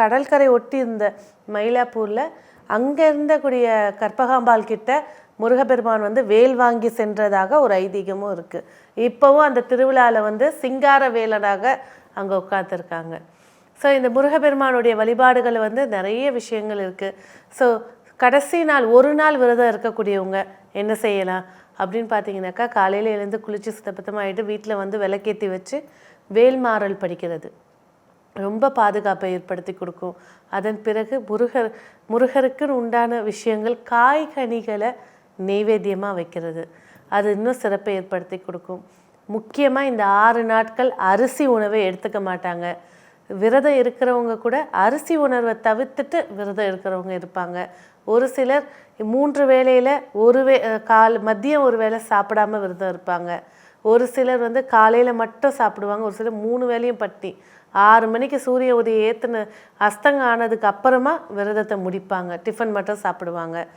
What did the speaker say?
கடற்கரை ஒட்டி இருந்த மயிலாப்பூரில் அங்கே இருந்தக்கூடிய கற்பகாம்பாள் கிட்ட முருகப்பெருமான் வந்து வேல் வாங்கி சென்றதாக ஒரு ஐதீகமும் இருக்குது இப்போவும் அந்த திருவிழாவில் வந்து சிங்கார வேலனாக அங்கே உட்காந்துருக்காங்க ஸோ இந்த முருகப்பெருமானுடைய வழிபாடுகள் வந்து நிறைய விஷயங்கள் இருக்குது ஸோ கடைசி நாள் ஒரு நாள் விரதம் இருக்கக்கூடியவங்க என்ன செய்யலாம் அப்படின்னு பார்த்தீங்கன்னாக்கா காலையில் எழுந்து குளிச்சு சுத்தபத்தமாகிட்டு வீட்டில் வந்து விளக்கேற்றி வச்சு வேல்மாறல் படிக்கிறது. ரொம்ப பாதுகாப்பை ஏற்படுத்தி கொடுக்கும். அதன் பிறகு முருகர் முருகருக்குன்னு உண்டான விஷயங்கள் காய் கனிகளை நெய்வேத்தியமாக வைக்கிறது. அது இன்னும் சிறப்பை ஏற்படுத்தி கொடுக்கும். முக்கியமாக இந்த ஆறு நாட்கள் அரிசி உணவை எடுத்துக்க மாட்டாங்க. விரதம் இருக்கிறவங்க கூட அரிசி உணர்வை தவிர்த்துட்டு விரதம் இருக்கிறவங்க இருப்பாங்க. ஒரு சிலர் மூன்று வேளையில் ஒரு வே கால் மதியம் ஒரு வேளை சாப்பிடாம விரதம் இருப்பாங்க. ஒரு சிலர் வந்து காலையில் மட்டும் சாப்பிடுவாங்க. ஒரு சிலர் மூணு வேளையும் பட்டி. ஆறு மணிக்கு சூரிய உதயம் ஏற்றுன அஸ்தங்கம் ஆனதுக்கு அப்புறமா விரதத்தை முடிப்பாங்க. டிஃபன் மட்டும் சாப்பிடுவாங்க.